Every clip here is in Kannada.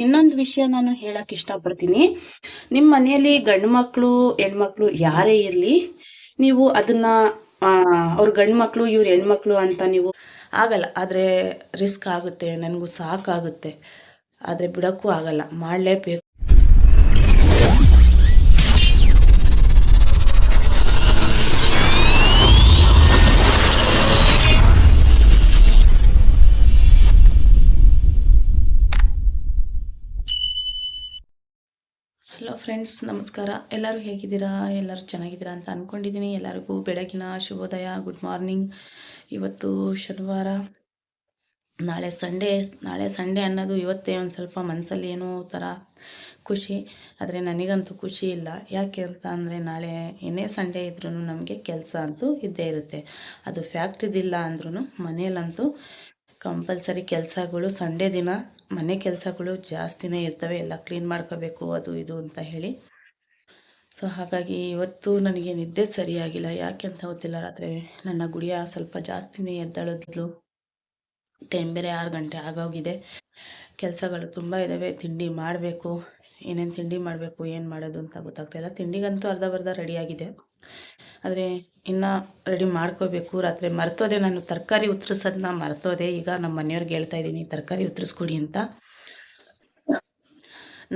ಇನ್ನೊಂದು ವಿಷಯ ನಾನು ಹೇಳಕ್ ಇಷ್ಟಪಡ್ತೀನಿ. ನಿಮ್ಮ ಮನೆಯಲ್ಲಿ ಗಂಡು ಮಕ್ಕಳು ಹೆಣ್ಮಕ್ಳು ಯಾರೇ ಇರಲಿ, ನೀವು ಅದನ್ನ ಅವ್ರ ಗಂಡು ಮಕ್ಕಳು ಇವ್ರ ಹೆಣ್ಮಕ್ಳು ಅಂತ ನೀವು ಆಗಲ್ಲ. ಆದರೆ ರಿಸ್ಕ್ ಆಗುತ್ತೆ, ನನಗೂ ಸಾಕಾಗುತ್ತೆ. ಆದರೆ ಬಿಡೋಕ್ಕೂ ಆಗಲ್ಲ. ಮಾಡಲೇಬೇಕು. ಫ್ರೆಂಡ್ಸ್ ನಮಸ್ಕಾರ. ಎಲ್ಲರೂ ಹೇಗಿದ್ದೀರಾ? ಎಲ್ಲರೂ ಚೆನ್ನಾಗಿದ್ದೀರಾ ಅಂತ ಅಂದ್ಕೊಂಡಿದ್ದೀನಿ ಎಲ್ಲರಿಗೂ ಬೆಳಗಿನ ಶುಭೋದಯ ಗುಡ್ ಮಾರ್ನಿಂಗ್ ಇವತ್ತು ಶನಿವಾರ. ನಾಳೆ ಸಂಡೇ. ನಾಳೆ ಸಂಡೇ ಅನ್ನೋದು ಇವತ್ತೇ ಒಂದು ಸ್ವಲ್ಪ ಮನಸ್ಸಲ್ಲಿ ಏನೋ ಥರ ಖುಷಿ. ಆದರೆ ನನಗಂತೂ ಖುಷಿ ಇಲ್ಲ. ಯಾಕೆ ಅಂತ ಅಂದರೆ ನಾಳೆ ಏನೇ ಸಂಡೇ ಇದ್ರೂ ನಮಗೆ ಕೆಲಸ ಅಂತೂ ಇದ್ದೇ ಇರುತ್ತೆ. ಅದು ಫ್ಯಾಕ್ಟ್ರಿದಿಲ್ಲ ಅಂದ್ರೂ ಮನೆಯಲ್ಲಂತೂ ಕಂಪಲ್ಸರಿ ಕೆಲಸಗಳು, ಸಂಡೇ ದಿನ ಮನೆ ಕೆಲಸಗಳು ಜಾಸ್ತಿನೇ ಇರ್ತವೆ. ಎಲ್ಲ ಕ್ಲೀನ್ ಮಾಡ್ಕೋಬೇಕು, ಅದು ಇದು ಅಂತ ಹೇಳಿ. ಸೊ, ಹಾಗಾಗಿ ಇವತ್ತು ನನಗೆ ನಿದ್ದೆ ಸರಿಯಾಗಿಲ್ಲ. ಯಾಕೆ ಅಂತ ಗೊತ್ತಿಲ್ಲ. ರಾತ್ರಿ ನನ್ನ ಗುಡಿಯ ಸ್ವಲ್ಪ ಜಾಸ್ತಿನೇ ಎದ್ದಳಿದ್ಲು ಟೈಮ್ ಬೇರೆ ಆರು ಗಂಟೆ ಆಗೋಗಿದೆ. ಕೆಲಸಗಳು ತುಂಬ ಇದ್ದಾವೆ ತಿಂಡಿ ಮಾಡಬೇಕು. ಏನೇನು ತಿಂಡಿ ಮಾಡಬೇಕು, ಏನು ಮಾಡೋದು ಅಂತ ಗೊತ್ತಾಗ್ತಾಯಿಲ್ಲ ತಿಂಡಿಗಂತೂ ಅರ್ಧ ಬರ್ಧ ರೆಡಿಯಾಗಿದೆ ಆದರೆ ಇನ್ನು ರೆಡಿ ಮಾಡ್ಕೋಬೇಕು. ರಾತ್ರಿ ಮರ್ತೋದೆ, ನಾನು ತರಕಾರಿ ಉತ್ತರಿಸೋದನ್ನ ಮರ್ತೋದೆ. ಈಗ ನಮ್ಮ ಮನೆಯವ್ರಿಗೆ ಹೇಳ್ತಾ ಇದ್ದೀನಿ, ತರಕಾರಿ ಉತ್ತರಿಸ್ಕೊಡಿ ಅಂತ.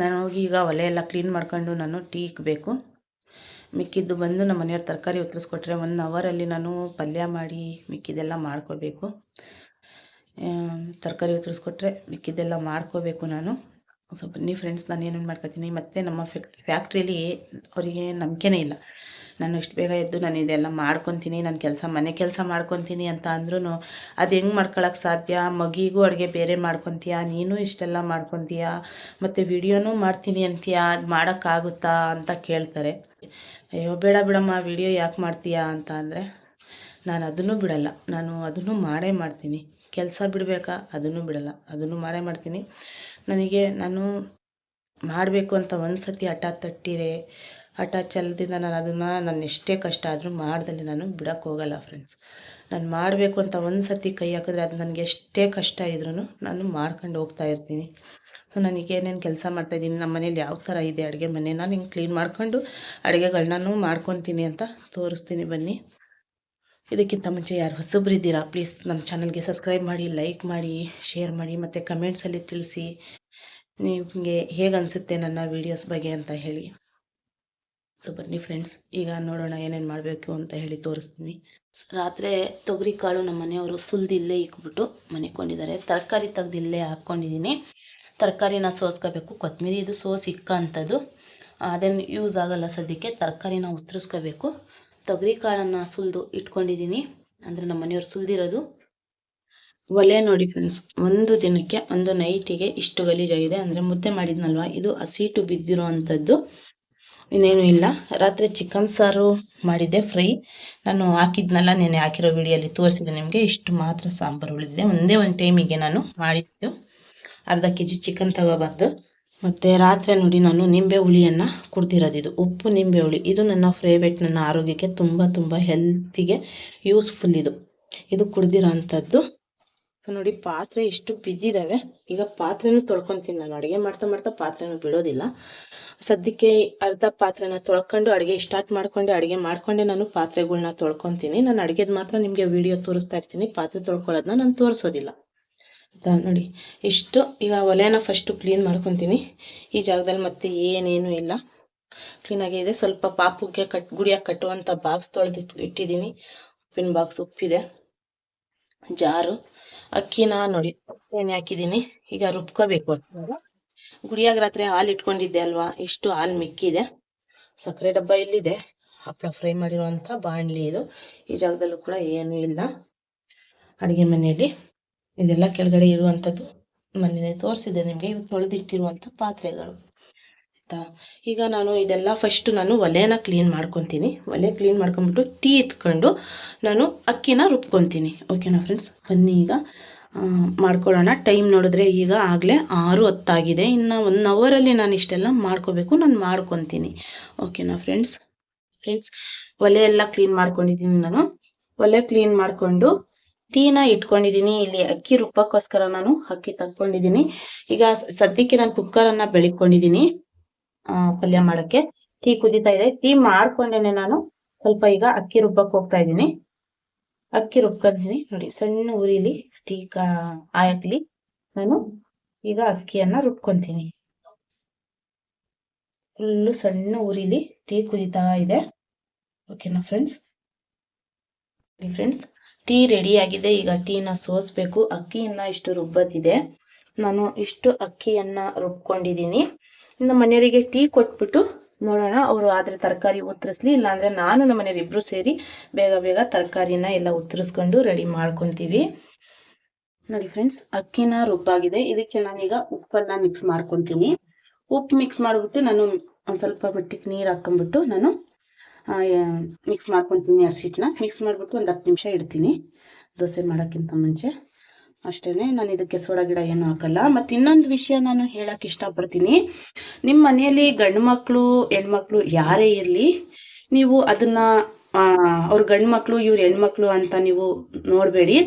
ನಾನು ಹೋಗಿ ಈಗ ಒಲೆ ಎಲ್ಲ ಕ್ಲೀನ್ ಮಾಡ್ಕೊಂಡು ನಾನು ಟೀ ಇಕ್ಕಬೇಕು ಮಿಕ್ಕಿದ್ದು ಬಂದು ನಮ್ಮ ಮನೆಯವ್ರು ತರಕಾರಿ ಉತ್ತರಿಸ್ಕೊಟ್ರೆ ಒನ್ ಅವರಲ್ಲಿ ನಾನು ಪಲ್ಯ ಮಾಡಿ ಮಿಕ್ಕಿದ್ದೆಲ್ಲ ಮಾಡ್ಕೋಬೇಕು. ತರಕಾರಿ ಉತ್ತರಿಸ್ಕೊಟ್ರೆ ಮಿಕ್ಕಿದ್ದೆಲ್ಲ ಮಾಡ್ಕೋಬೇಕು ನಾನು. ಸೊ ಬನ್ನಿ ಫ್ರೆಂಡ್ಸ್ ನಾನು ಏನೇನು ಮಾಡ್ಕೊತೀನಿ? ಮತ್ತು ನಮ್ಮ ಫ್ಯಾಕ್ಟ್ರಿಯಲ್ಲಿ ಅವರಿಗೆ ನಂಬಿಕೆನೇ ಇಲ್ಲ. ನಾನು ಇಷ್ಟು ಬೇಗ ಎದ್ದು ನಾನು ಇದೆಲ್ಲ ಮಾಡ್ಕೊತೀನಿ, ನಾನು ಕೆಲಸ ಮನೆ ಕೆಲಸ ಮಾಡ್ಕೊತೀನಿ ಅಂತ ಅಂದ್ರೂ ಅದು ಹೆಂಗೆ ಮಾಡ್ಕೊಳಕ್ಕೆ ಸಾಧ್ಯ? ಮಗಿಗೂ ಅಡುಗೆ ಬೇರೆ ಮಾಡ್ಕೊತೀಯ? ನೀನು ಇಷ್ಟೆಲ್ಲ ಮಾಡ್ಕೊತೀಯ? ಮತ್ತು ವಿಡಿಯೋನೂ ಮಾಡ್ತೀನಿ ಅಂತೀಯ? ಅದು ಮಾಡೋಕ್ಕಾಗುತ್ತಾ ಅಂತ ಕೇಳ್ತಾರೆ. ಅಯ್ಯೋ, ಬೇಡ ಬಿಡಮ್ಮ, ವಿಡಿಯೋ ಯಾಕೆ ಮಾಡ್ತೀಯಾ ಅಂತ ಅಂದರೆ ನಾನು ಅದನ್ನು ಬಿಡಲ್ಲ. ನಾನು ಅದನ್ನು ಮಾಡೇ ಮಾಡ್ತೀನಿ. ಕೆಲಸ ಬಿಡಬೇಕಾ? ಅದನ್ನು ಬಿಡಲ್ಲ. ಅದನ್ನು ಮಾಡೇ ಮಾಡ್ತೀನಿ. ನನಗೆ ನಾನು ಮಾಡಬೇಕು ಅಂತ ಒಂದು ಸತಿ ಹಠ ತಟ್ಟಿರೆ ಹಠ ಛಲದಿಂದ ನಾನು ಅದನ್ನು ನಾನು ಎಷ್ಟೇ ಕಷ್ಟ ಆದರೂ ಮಾಡ್ದಲ್ಲಿ ನಾನು ಬಿಡೋಕ್ಕೆ ಹೋಗಲ್ಲ ಫ್ರೆಂಡ್ಸ್ ನಾನು ಮಾಡಬೇಕು ಅಂತ ಒಂದು ಸತಿ ಕೈ ಹಾಕಿದ್ರೆ ಅದು ನನಗೆ ಎಷ್ಟೇ ಕಷ್ಟ ಇದ್ರೂ ನಾನು ಮಾಡ್ಕೊಂಡು ಹೋಗ್ತಾ ಇರ್ತೀನಿ. ಸೊ ನನಗೆ ಏನೇನು ಕೆಲಸ ಮಾಡ್ತಾಯಿದ್ದೀನಿ ನಮ್ಮ ಮನೇಲಿ ಯಾವ ಥರ ಇದೆ ಅಡುಗೆ ಮನೆ, ನಾನು ಹಿಂಗೆ ಕ್ಲೀನ್ ಮಾಡ್ಕೊಂಡು ಅಡುಗೆಗಳನ್ನೂ ಮಾಡ್ಕೊತೀನಿ ಅಂತ ತೋರಿಸ್ತೀನಿ ಬನ್ನಿ. ಇದಕ್ಕಿಂತ ಮುಂಚೆ ಯಾರು ಹೊಸಬ್ರಿದ್ದೀರಾ ಪ್ಲೀಸ್ ನಮ್ಮ ಚಾನಲ್ಗೆ ಸಬ್ಸ್ಕ್ರೈಬ್ ಮಾಡಿ ಲೈಕ್ ಮಾಡಿ ಶೇರ್ ಮಾಡಿ, ಮತ್ತು ಕಮೆಂಟ್ಸಲ್ಲಿ ತಿಳಿಸಿ. ನಿಮಗೆ ಹೇಗೆ ಅನಿಸುತ್ತೆ ನನ್ನ ವೀಡಿಯೋಸ್ ಬಗ್ಗೆ ಅಂತ ಹೇಳಿ. ಸೊ ಬನ್ನಿ ಫ್ರೆಂಡ್ಸ್ ಈಗ ನೋಡೋಣ ಏನೇನು ಮಾಡಬೇಕು ಅಂತ ಹೇಳಿ ತೋರಿಸ್ತೀನಿ. ರಾತ್ರಿ ತೊಗರಿ ಕಾಳು ನಮ್ಮ ಮನೆಯವರು ಸುಲ್ದು ಇಲ್ಲೇ ಇಕ್ಬಿಟ್ಟು ಮನೆಕೊಂಡಿದ್ದಾರೆ ತರಕಾರಿ ತೆಗ್ದು ಇಲ್ಲೇ ಹಾಕ್ಕೊಂಡಿದ್ದೀನಿ. ತರಕಾರಿನ ಸೋಸ್ಕೋಬೇಕು. ಕೊತ್ತಂಬರಿ ಇದು ಸೋಸ್ ಇಕ್ಕ ಅಂಥದ್ದು ಅದೇನು ಯೂಸ್ ಆಗೋಲ್ಲ ಸದ್ಯಕ್ಕೆ. ತರಕಾರಿನ ಉತ್ತರಿಸ್ಕೋಬೇಕು. ತೊಗರಿ ಕಾಳನ್ನು ಸುಲಿದು ಇಟ್ಕೊಂಡಿದ್ದೀನಿ. ಅಂದರೆ ನಮ್ಮ ಮನೆಯವರು ಸುಲ್ದಿರೋದು. ಒಲೆ ನೋಡಿ ಫ್ರೆಂಡ್ಸ್ ಒಂದು ದಿನಕ್ಕೆ, ಒಂದು ನೈಟಿಗೆ ಇಷ್ಟು ಗಲೀಜಾಗಿದೆ. ಅಂದರೆ ಮುದ್ದೆ ಮಾಡಿದ್ನಲ್ವ? ಇದು ಹಸಿಟ್ಟು ಬಿದ್ದಿರೋ ಅಂಥದ್ದು ಇನ್ನೇನು ಇಲ್ಲ. ರಾತ್ರಿ ಚಿಕನ್ ಸಾರು ಮಾಡಿದ್ದೆ, ಫ್ರೈ. ನಾನು ಹಾಕಿದ್ನಲ್ಲ ನೆನೆ ಹಾಕಿರೋ ವಿಡಿಯೋಲಿ ತೋರಿಸಿದೆ ನಿಮಗೆ. ಇಷ್ಟು ಮಾತ್ರ ಸಾಂಬಾರು ಉಳಿದಿದೆ. ಒಂದೇ ಒಂದು ಟೈಮಿಗೆ ನಾನು ಮಾಡಿದ್ದು. ಅರ್ಧ ಕೆ ಜಿ ಚಿಕನ್ ತಗೊಬಂದು. ಮತ್ತು ರಾತ್ರಿ ನೋಡಿ ನಾನು ನಿಂಬೆ ಹುಳಿಯನ್ನು ಕುಡ್ದಿರೋದು ಇದು. ಉಪ್ಪು, ನಿಂಬೆ ಹುಳಿ. ಇದು ನನ್ನ ಫೇವ್ರೇಟ್ ನನ್ನ ಆರೋಗ್ಯಕ್ಕೆ ತುಂಬ ತುಂಬ ಹೆಲ್ತಿಗೆ ಯೂಸ್ಫುಲ್ ಇದು. ಇದು ಕುಡ್ದಿರೋ ಅಂಥದ್ದು. ನೋಡಿ, ಪಾತ್ರೆ ಇಷ್ಟು ಬಿದ್ದಿದ್ದಾವೆ ಈಗ ಪಾತ್ರೆನೂ ತೊಳ್ಕೊತೀನಿ ನಾನು. ಅಡುಗೆ ಮಾಡ್ತಾ ಮಾಡ್ತಾ ಪಾತ್ರೆನೂ ಬಿಡೋದಿಲ್ಲ. ಸದ್ಯಕ್ಕೆ ಅರ್ಧ ಪಾತ್ರೆನ ತೊಳ್ಕೊಂಡು ಅಡುಗೆ ಸ್ಟಾರ್ಟ್ ಮಾಡ್ಕೊಂಡೆ, ಅಡುಗೆ ಮಾಡ್ಕೊಂಡೆ ನಾನು ಪಾತ್ರೆಗಳನ್ನ ತೊಳ್ಕೊತೀನಿ. ನಾನು ಅಡುಗೆದು ಮಾತ್ರ ನಿಮಗೆ ವಿಡಿಯೋ ತೋರಿಸ್ತಾ ಇರ್ತೀನಿ. ಪಾತ್ರೆ ತೊಳ್ಕೊಳ್ಳೋದನ್ನ ನಾನು ತೋರಿಸೋದಿಲ್ಲ. ನೋಡಿ, ಇಷ್ಟು. ಈಗ ಒಲೆನ ಫಸ್ಟು ಕ್ಲೀನ್ ಮಾಡ್ಕೊತೀನಿ. ಈ ಜಾಗದಲ್ಲಿ ಮತ್ತೆ ಏನೇನು ಇಲ್ಲ. ಕ್ಲೀನಾಗಿ ಇದೆ. ಸ್ವಲ್ಪ ಪಾಪುಗೆ ಕಟ್ ಗುಡಿಯಾಗಿ ಕಟ್ಟುವಂಥ ಬಾಕ್ಸ್ ತೊಳೆದಿಟ್ಟು ಇಟ್ಟಿದ್ದೀನಿ ಉಪ್ಪಿನ ಬಾಕ್ಸ್ ಉಪ್ಪಿದೆ. ಜಾರು. ಅಕ್ಕಿನ ನೋಡಿ ಎಣ್ಣೆ ಹಾಕಿದ್ದೀನಿ. ಈಗ ರುಬ್ಕೋಬೇಕು ಗುಡಿಯಾಗ ರಾತ್ರಿ ಹಾಲು ಇಟ್ಕೊಂಡಿದ್ದೆ ಅಲ್ವಾ? ಇಷ್ಟು ಹಾಲು ಮಿಕ್ಕಿದೆ. ಸಕ್ಕರೆ ಡಬ್ಬ ಇಲ್ಲಿದೆ. ಹಪ್ಪಳ ಫ್ರೈ ಮಾಡಿರುವಂಥ ಬಾಣಲಿ ಇದು. ಈ ಜಾಗದಲ್ಲೂ ಕೂಡ ಏನೂ ಇಲ್ಲ. ಅಡುಗೆ ಮನೆಯಲ್ಲಿ ಇದೆಲ್ಲ ಕೆಳಗಡೆ ಇರುವಂಥದ್ದು ಮನೆಯೇ ತೋರಿಸಿದೆ ನಿಮಗೆ. ತೊಳೆದಿಟ್ಟಿರುವಂಥ ಪಾತ್ರೆಗಳು. ಆಯಿತಾ ಈಗ ನಾನು ಇದೆಲ್ಲ ಫಸ್ಟ್ ನಾನು ಒಲೆನ ಕ್ಲೀನ್ ಮಾಡ್ಕೊತೀನಿ. ಒಲೆ ಕ್ಲೀನ್ ಮಾಡ್ಕೊಂಬಿಟ್ಟು ಟೀ ಎತ್ಕೊಂಡು ನಾನು ಅಕ್ಕಿನ ರುಬ್ಕೊತೀನಿ. ಓಕೆನಾ ಫ್ರೆಂಡ್ಸ್ ಬನ್ನಿ ಈಗ. ಮಾಡ್ಕೊಳ್ಳೋಣ. ಟೈಮ್ ನೋಡಿದ್ರೆ ಈಗ ಆಗಲೇ ಆರು ಹೊತ್ತಾಗಿದೆ. ಇನ್ನು ಒನ್ ಅವರಲ್ಲಿ ನಾನು ಇಷ್ಟೆಲ್ಲ ಮಾಡ್ಕೋಬೇಕು. ನಾನು ಮಾಡ್ಕೊತೀನಿ. ಓಕೆನಾ ಫ್ರೆಂಡ್ಸ್ ಫ್ರೆಂಡ್ಸ್ ಒಲೆ ಎಲ್ಲ ಕ್ಲೀನ್ ಮಾಡ್ಕೊಂಡಿದ್ದೀನಿ ನಾನು. ಒಲೆ ಕ್ಲೀನ್ ಮಾಡಿಕೊಂಡು ಟೀನ ಇಟ್ಕೊಂಡಿದ್ದೀನಿ. ಇಲ್ಲಿ ಅಕ್ಕಿ ರುಬ್ಬಕ್ಕೋಸ್ಕರ ನಾನು ಅಕ್ಕಿ ತಕ್ಕೊಂಡಿದ್ದೀನಿ. ಈಗ ಸದ್ಯಕ್ಕೆ ನಾನು ಕುಕ್ಕರನ್ನು ಬೆಳಿಕೊಂಡಿದ್ದೀನಿ. ಪಲ್ಯ ಮಾಡಕ್ಕೆ. ಟೀ ಕುದಿತಾ ಇದೆ. ಟೀ ಮಾಡ್ಕೊಂಡೇನೆ ನಾನು. ಸ್ವಲ್ಪ ಈಗ ಅಕ್ಕಿ ರುಬ್ಬಕ್ಕೆ ಹೋಗ್ತಾ ಇದ್ದೀನಿ. ಅಕ್ಕಿ ರುಬ್ಕೊಂಡಿದ್ದೀನಿ ನೋಡಿ, ಸಣ್ಣ ಉರಿಲಿ ಟೀ ಕಾ ಆಯಕ್ಲಿ ನಾನು ಈಗ ಅಕ್ಕಿಯನ್ನ ರುಬ್ಕೊಂತೀನಿ. ಫುಲ್ಲು ಸಣ್ಣ ಉರಿಲಿ ಟೀ ಕುದಿತಾ ಇದೆ. ಓಕೆನಾ ಫ್ರೆಂಡ್ಸ್ ಫ್ರೆಂಡ್ಸ್ ಟೀ ರೆಡಿ ಆಗಿದೆ. ಈಗ ಟೀನ ಸೋಸ್ಬೇಕು. ಅಕ್ಕಿಯನ್ನ ಇಷ್ಟು ರುಬ್ಬತ್ತಿದೆ. ನಾನು ಇಷ್ಟು ಅಕ್ಕಿಯನ್ನ ರುಬ್ಕೊಂಡಿದ್ದೀನಿ. ಇನ್ನು ಮನೆಯವರಿಗೆ ಟೀ ಕೊಟ್ಬಿಟ್ಟು ನೋಡೋಣ. ಅವರು ಆದರೆ ತರಕಾರಿ ಉತ್ತರಿಸ್ಲಿ, ಇಲ್ಲಾಂದರೆ ನಾನು ನಮ್ಮ ಮನೆಯವ್ರು ಇಬ್ರು ಸೇರಿ ಬೇಗ ಬೇಗ ತರಕಾರಿನ ಎಲ್ಲ ಉತ್ತರಿಸ್ಕೊಂಡು ರೆಡಿ ಮಾಡ್ಕೊತೀವಿ. ನೋಡಿ ಫ್ರೆಂಡ್ಸ್ ಅಕ್ಕಿನ ರುಬ್ಬಾಗಿದೆ. ಇದಕ್ಕೆ ನಾನೀಗ ಉಪ್ಪನ್ನ ಮಿಕ್ಸ್ ಮಾಡ್ಕೊತೀನಿ. ಉಪ್ಪು ಮಿಕ್ಸ್ ಮಾಡಿಬಿಟ್ಟು ನಾನು ಒಂದು ಸ್ವಲ್ಪ ಮಟ್ಟಿಗೆ ನೀರು ಹಾಕೊಂಡ್ಬಿಟ್ಟು ನಾನು ಮಿಕ್ಸ್ ಮಾಡ್ಕೊತೀನಿ ಹಸಿಟ್ಟನ್ನ ಮಿಕ್ಸ್ ಮಾಡಿಬಿಟ್ಟು ಒಂದು ಹತ್ತು ನಿಮಿಷ ಇಡ್ತೀನಿ. ದೋಸೆ ಮಾಡೋಕ್ಕಿಂತ ಮುಂಚೆ. ಅಷ್ಟೇ ನಾನು ಇದಕ್ಕೆ ಸೋಡಾ ಗಿಡ ಏನು ಹಾಕಲ್ಲ. ಮತ್ತು ಇನ್ನೊಂದು ವಿಷಯ ನಾನು ಹೇಳಕ್ಕೆ ಇಷ್ಟಪಡ್ತೀನಿ. ನಿಮ್ಮ ಮನೆಯಲ್ಲಿ ಗಂಡು ಮಕ್ಕಳು ಹೆಣ್ಮಕ್ಳು ಯಾರೇ ಇರಲಿ, ನೀವು ಅದನ್ನ ಅವ್ರ ಗಂಡು ಮಕ್ಕಳು ಇವ್ರ ಹೆಣ್ಮಕ್ಳು ಅಂತ ನೀವು ನೋಡಬೇಡಿ.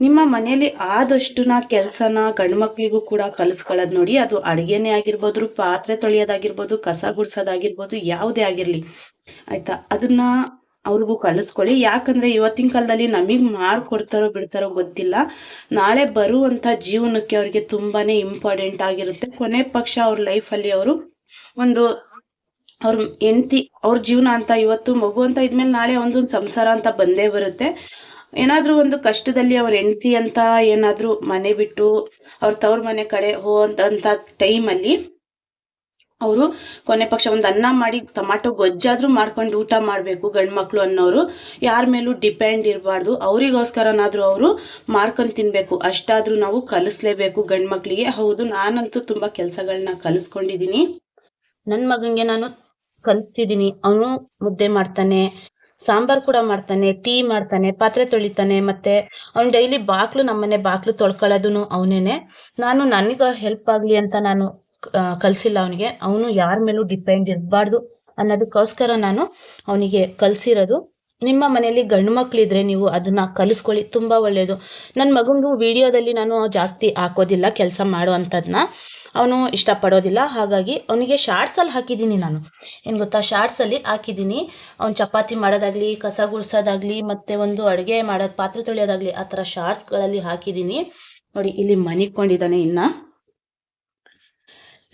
ನಿಮ್ಮ ಮನೆಯಲ್ಲಿ ಆದಷ್ಟುನ ಕೆಲಸನ ಗಂಡು ಮಕ್ಳಿಗೂ ಕೂಡ ಕಲಿಸ್ಕೊಳ್ಳೋದು ನೋಡಿ, ಅದು ಅಡುಗೆನೇ ಆಗಿರ್ಬೋದು, ಪಾತ್ರೆ ತೊಳೆಯೋದಾಗಿರ್ಬೋದು, ಕಸ ಗುಡ್ಸೋದಾಗಿರ್ಬೋದು, ಯಾವುದೇ ಆಗಿರಲಿ. ಆಯ್ತಾ? ಅದನ್ನ ಅವ್ರಿಗೂ ಕಲಿಸ್ಕೊಳ್ಳಿ. ಯಾಕಂದ್ರೆ ಇವತ್ತಿನ ಕಾಲದಲ್ಲಿ ನಮಗೆ ಮಾಡಿಕೊಡ್ತಾರೋ ಬಿಡ್ತಾರೋ ಗೊತ್ತಿಲ್ಲ. ನಾಳೆ ಬರುವಂಥ ಜೀವನಕ್ಕೆ ಅವ್ರಿಗೆ ತುಂಬಾನೇ ಇಂಪಾರ್ಟೆಂಟ್ ಆಗಿರುತ್ತೆ. ಕೊನೆ ಪಕ್ಷ ಅವ್ರ ಲೈಫಲ್ಲಿ ಅವರು ಒಂದು ಅವ್ರ ಹೆಂಡತಿ, ಅವ್ರ ಜೀವನ ಅಂತ ಇವತ್ತು ಮಗು ಅಂತ ಇದ್ಮೇಲೆ ನಾಳೆ ಒಂದೊಂದು ಸಂಸಾರ ಅಂತ ಬಂದೇ ಬರುತ್ತೆ. ಏನಾದ್ರೂ ಒಂದು ಕಷ್ಟದಲ್ಲಿ ಅವ್ರ ಹೆಂಡತಿ ಅಂತ ಏನಾದರೂ ಮನೆ ಬಿಟ್ಟು ಅವ್ರ ತವ್ರ ಮನೆ ಕಡೆ ಹೋದಂತ ಟೈಮಲ್ಲಿ ಅವರು ಕೊನೆ ಪಕ್ಷ ಒಂದು ಅನ್ನ ಮಾಡಿ ಟೊಮಾಟೊ ಗೊಜ್ಜಾದ್ರೂ ಮಾಡ್ಕೊಂಡು ಊಟ ಮಾಡಬೇಕು ಗಂಡು ಮಕ್ಳು ಅನ್ನೋರು. ಯಾರ ಮೇಲೂ ಡಿಪೆಂಡ್ ಇರಬಾರ್ದು. ಅವರಿಗೋಸ್ಕರನಾದರೂ ಅವರು ಮಾಡ್ಕೊಂಡು ತಿನ್ನಬೇಕು ಅಷ್ಟಾದರೂ ನಾವು ಕಲಿಸ್ಲೇಬೇಕು ಗಂಡು ಮಕ್ಳಿಗೆ. ಹೌದು, ನಾನಂತೂ ತುಂಬಾ ಕೆಲಸಗಳನ್ನ ಕಲಿಸ್ಕೊಂಡಿದ್ದೀನಿ ನನ್ನ ಮಗನಿಗೆ ನಾನು ಕಲಿಸ್ತಿದ್ದೀನಿ ಅವನು ಮುದ್ದೆ ಮಾಡ್ತಾನೆ, ಸಾಂಬಾರ್ ಕೂಡ ಮಾಡ್ತಾನೆ, ಟೀ ಮಾಡ್ತಾನೆ, ಪಾತ್ರೆ ತೊಳಿತಾನೆ, ಮತ್ತೆ ಅವ್ನು ಡೈಲಿ ಬಾಕ್ಲು ನಮ್ಮನೆ ಬಾಕ್ಲು ತೊಳ್ಕೊಳ್ಳೋದು ಅವನೇನೆ. ನಾನು ನನಗೆ ಹೆಲ್ಪ್ ಆಗಲಿ ಅಂತ ನಾನು ಕಲಿಸಿಲ್ಲ ಅವನಿಗೆ. ಅವನು ಯಾರ ಮೇಲೂ ಡಿಪೆಂಡ್ ಇರಬಾರ್ದು ಅನ್ನೋದಕ್ಕೋಸ್ಕರ ನಾನು ಅವನಿಗೆ ಕಲಿಸಿರೋದು. ನಿಮ್ಮ ಮನೆಯಲ್ಲಿ ಗಂಡು ಮಕ್ಕಳಿದ್ರೆ ನೀವು ಅದನ್ನ ಕಲಿಸ್ಕೊಳ್ಳಿ, ತುಂಬಾ ಒಳ್ಳೆಯದು ನನ್ನ ಮಗನಿಗೂ ವಿಡಿಯೋದಲ್ಲಿ ನಾನು ಜಾಸ್ತಿ ಹಾಕೋದಿಲ್ಲ ಕೆಲಸ ಮಾಡೋ ಅಂಥದ್ದನ್ನ ಅವನು ಇಷ್ಟಪಡೋದಿಲ್ಲ. ಹಾಗಾಗಿ ಅವನಿಗೆ ಶಾರ್ಟ್ಸಲ್ಲಿ ಹಾಕಿದ್ದೀನಿ ನಾನು. ಏನು ಗೊತ್ತಾ? ಶಾರ್ಟ್ಸಲ್ಲಿ ಹಾಕಿದ್ದೀನಿ. ಅವ್ನು ಚಪಾತಿ ಮಾಡೋದಾಗ್ಲಿ, ಕಸ ಗುಡಿಸೋದಾಗಲಿ, ಮತ್ತೆ ಒಂದು ಅಡುಗೆ ಮಾಡೋದು, ಪಾತ್ರೆ ತೊಳೆಯೋದಾಗಲಿ, ಆ ಥರ ಶಾರ್ಟ್ಸ್ಗಳಲ್ಲಿ ಹಾಕಿದ್ದೀನಿ. ನೋಡಿ, ಇಲ್ಲಿ ಮನಿಕೊಂಡಿದ್ದಾನೆ ಇನ್ನ.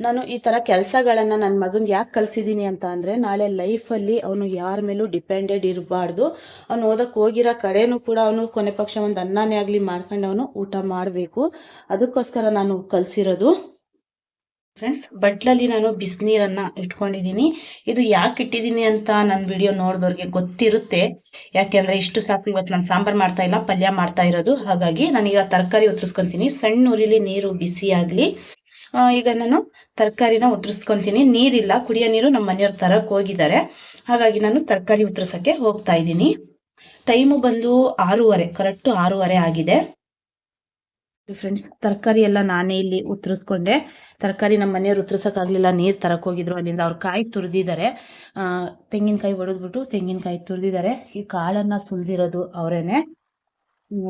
ನಾನು ಈ ತರ ಕೆಲಸಗಳನ್ನು ನನ್ನ ಮಗಂಗೆ ಯಾಕೆ ಕಲಿಸಿದ್ದೀನಿ ಅಂತ ಅಂದ್ರೆ ನಾಳೆ ಲೈಫಲ್ಲಿ ಅವನು ಯಾರ ಮೇಲೂ ಡಿಪೆಂಡೆಡ್ ಇರಬಾರ್ದು. ಅವ್ನು ಓದಕ್ಕೆ ಹೋಗಿರೋ ಕಡೆನೂ ಕೂಡ ಅವನು ಕೊನೆ ಪಕ್ಷ ಒಂದು ಅನ್ನನೇ ಆಗಲಿ ಮಾಡ್ಕೊಂಡು ಅವನು ಊಟ ಮಾಡಬೇಕು. ಅದಕ್ಕೋಸ್ಕರ ನಾನು ಕಲ್ಸಿರೋದು. ಫ್ರೆಂಡ್ಸ್ ಬಟ್ಲಲ್ಲಿ ನಾನು ಬಿಸಿನೀರನ್ನ ಇಟ್ಕೊಂಡಿದ್ದೀನಿ ಇದು ಯಾಕೆ ಇಟ್ಟಿದ್ದೀನಿ ಅಂತ ನನ್ನ ವಿಡಿಯೋ ನೋಡಿದವ್ರಿಗೆ ಗೊತ್ತಿರುತ್ತೆ. ಯಾಕೆಂದ್ರೆ ಇಷ್ಟು ಸಾಕು ಇವತ್ತು ನಾನು ಸಾಂಬಾರ್ ಮಾಡ್ತಾ ಇಲ್ಲ, ಪಲ್ಯ ಮಾಡ್ತಾ ಇರೋದು. ಹಾಗಾಗಿ ನಾನೀಗ ತರಕಾರಿ ಉತ್ತರಿಸ್ಕೊಂತೀನಿ ಸಣ್ಣ ಉರಿಲಿ ನೀರು ಬಿಸಿ ಆಗಲಿ. ಈಗ ನಾನು ತರಕಾರಿನ ಉತ್ತರಿಸ್ಕೊಂತೀನಿ ನೀರಿಲ್ಲ, ಕುಡಿಯೋ ನೀರು ನಮ್ಮ ಮನೆಯವ್ರ ತರಕ್ ಹೋಗಿದ್ದಾರೆ. ಹಾಗಾಗಿ ನಾನು ತರಕಾರಿ ಉದುರಿಸೋಕ್ಕೆ ಹೋಗ್ತಾ ಇದ್ದೀನಿ. ಟೈಮು ಬಂದು ಆರೂವರೆ, ಕರೆಕ್ಟ್ ಆರೂವರೆ ಆಗಿದೆ. ಫ್ರೆಂಡ್ಸ್, ತರಕಾರಿ ಎಲ್ಲ ನಾನೇ ಇಲ್ಲಿ ಉತ್ತರಿಸ್ಕೊಂಡೆ ತರಕಾರಿ ನಮ್ಮ ಮನೆಯವ್ರು ಉತ್ತರಿಸೋಕ್ಕಾಗಲಿಲ್ಲ ನೀರು ತರಕ್ ಹೋಗಿದ್ರು. ಅಲ್ಲಿಂದ ಅವ್ರು ಕಾಯಿ ತುರಿದಿದ್ದಾರೆ. ತೆಂಗಿನಕಾಯಿ ಒಡೆದ್ಬಿಟ್ಟು ತೆಂಗಿನಕಾಯಿ ತುರಿದಿದ್ದಾರೆ. ಈ ಕಾಳನ್ನ ಸುಲಿದಿರೋದು ಅವರೇನೆ.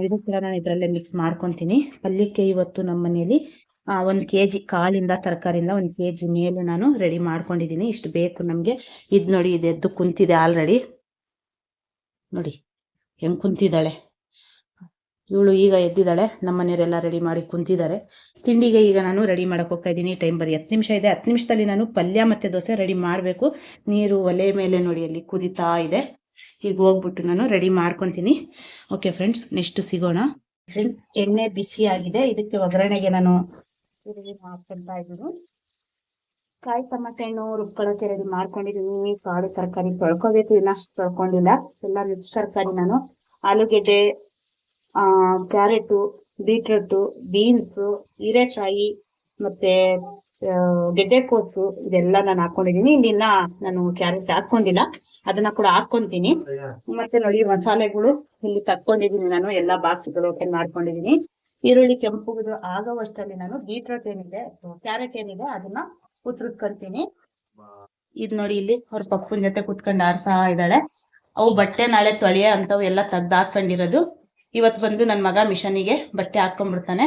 ಇದಕ್ಕೆಲ್ಲ ನಾನು ಇದರಲ್ಲೇ ಮಿಕ್ಸ್ ಮಾಡ್ಕೊತೀನಿ. ಪಲ್ಯಕ್ಕೆ ಇವತ್ತು ನಮ್ಮ ಮನೆಯಲ್ಲಿ ಒಂದು ಕೆ ಜಿ ಕಾಲಿಂದ ತರಕಾರಿಯಿಂದ ಒಂದು ಕೆ ಜಿ ಮೇಲೆ ನಾನು ರೆಡಿ ಮಾಡ್ಕೊಂಡಿದ್ದೀನಿ. ಇಷ್ಟು ಬೇಕು ನಮಗೆ. ಇದು ನೋಡಿ, ಇದು ಎದ್ದು ಕುಂತಿದೆ ಆಲ್ರೆಡಿ ನೋಡಿ, ಹೆಂಗ್ ಕುಂತಿದ್ದಾಳೆ. ಇವಳು ಈಗ ಎದ್ದಿದ್ದಾಳೆ. ನಮ್ಮ ಮನೆಯವರೆಲ್ಲ ರೆಡಿ ಮಾಡಿ ಕುಂತಿದ್ದಾರೆ. ತಿಂಡಿಗೆ ಈಗ ನಾನು ರೆಡಿ ಮಾಡಕ್ಕೆ ಹೋಗ್ತಾ ಇದ್ದೀನಿ. ಟೈಮ್ ಬರೀ ಹತ್ತು ನಿಮಿಷ ಇದೆ. ಹತ್ತು ನಿಮಿಷದಲ್ಲಿ ನಾನು ಪಲ್ಯ ಮತ್ತು ದೋಸೆ ರೆಡಿ ಮಾಡಬೇಕು. ನೀರು, ಒಲೆ ಮೇಲೆ ನೋಡಿ, ಅಲ್ಲಿ ಕುದಿತಾ ಇದೆ. ಈಗ ಹೋಗ್ಬಿಟ್ಟು ನಾನು ರೆಡಿ ಮಾಡ್ಕೊತೀನಿ. ಓಕೆ ಫ್ರೆಂಡ್ಸ್ ನೆಕ್ಸ್ಟ್ ಸಿಗೋಣ. ಫ್ರೆಂಡ್ಸ್ ಎಣ್ಣೆ ಬಿಸಿ ಆಗಿದೆ. ಇದಕ್ಕೆ ಒಗ್ಗರಣೆಗೆ ನಾನು ಈರುಳ್ಳಿ ಮಾಡ್ಕೊಳ್ತಾ ಇದ್ದೀನಿ ಕಾಯಿ ಟಮಾಟೆ ಹಣ್ಣು ರುಬ್ಕೊಳ್ಳೋಕೆ ರೆಡಿ ಮಾಡ್ಕೊಂಡಿದ್ದೀನಿ ಕಾಳು ತರಕಾರಿ ತೊಳ್ಕೊಬೇಕು. ಇನ್ನ ತೊಳ್ಕೊಂಡಿಲ್ಲ. ಎಲ್ಲ ಮಿಕ್ಸ್ ತರಕಾರಿ ನಾನು. ಆಲೂಗೆಡ್ಡೆ ಆ ಕ್ಯಾರೆಟು ಬೀಟ್ರೂಟು ಬೀನ್ಸು ಹೀರೆಕಾಯಿ ಮತ್ತೆ ಗೆಡ್ಡೆಕೋಸು ಇದೆಲ್ಲ ನಾನು ಹಾಕೊಂಡಿದ್ದೀನಿ ಇಲ್ಲಿನ ನಾನು ಕ್ಯಾರೆಟ್ ಹಾಕೊಂಡಿಲ್ಲ ಅದನ್ನ ಕೂಡ ಹಾಕೊಂತೀನಿ ಮತ್ತೆ ನೋಡಿ ಮಸಾಲೆಗಳು ಇಲ್ಲಿ ತಕ್ಕೊಂಡಿದ್ದೀನಿ ನಾನು. ಎಲ್ಲಾ ಬಾಕ್ಸ್ಗಳು ಓಪನ್ ಮಾಡ್ಕೊಂಡಿದ್ದೀನಿ ಈರುಳ್ಳಿ ಕೆಂಪುಗಿದು ಆಗೋವಷ್ಟಲ್ಲಿ ನಾನು ಬೀಟ್ರೋಟ್ ಏನಿದೆ ಕ್ಯಾರೆಟ್ ಏನಿದೆ, ಅದನ್ನ ಉತ್ತರಿಸ್ಕೊಂತೀನಿ. ಇದ್ ನೋಡಿ ಇಲ್ಲಿ ಅವ್ರ ಪಪ್ಪನ ಜೊತೆ ಕುತ್ಕೊಂಡು ಆರ್ಸಾ ಇದ್ದಾಳೆ. ಅವು ಬಟ್ಟೆ ನಾಳೆ ತೊಳೆಯ ಅಂತವು ಎಲ್ಲ ತೆಗ್ದು ಹಾಕೊಂಡಿರೋದು ಇವತ್ ಬಂದು ನನ್ ಮಗ ಮಿಷನಿಗೆ ಬಟ್ಟೆ ಹಾಕೊಂಡ್ಬಿಡ್ತಾನೆ